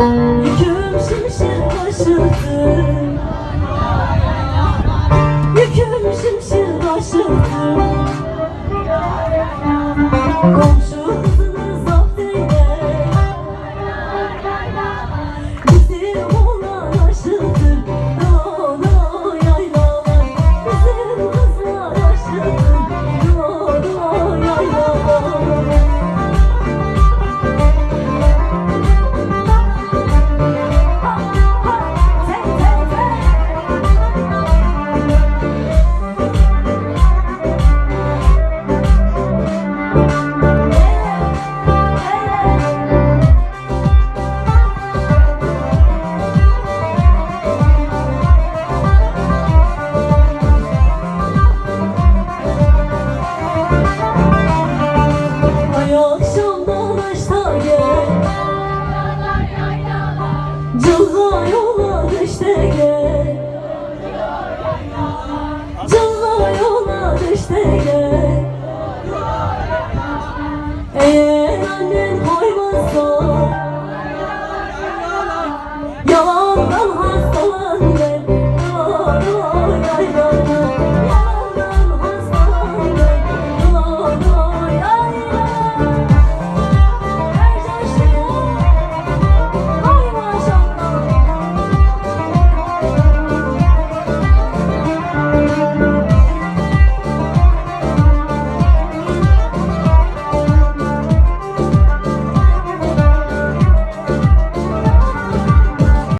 Yüküm şimşir taşıdı Yüküm şimşir taşıdı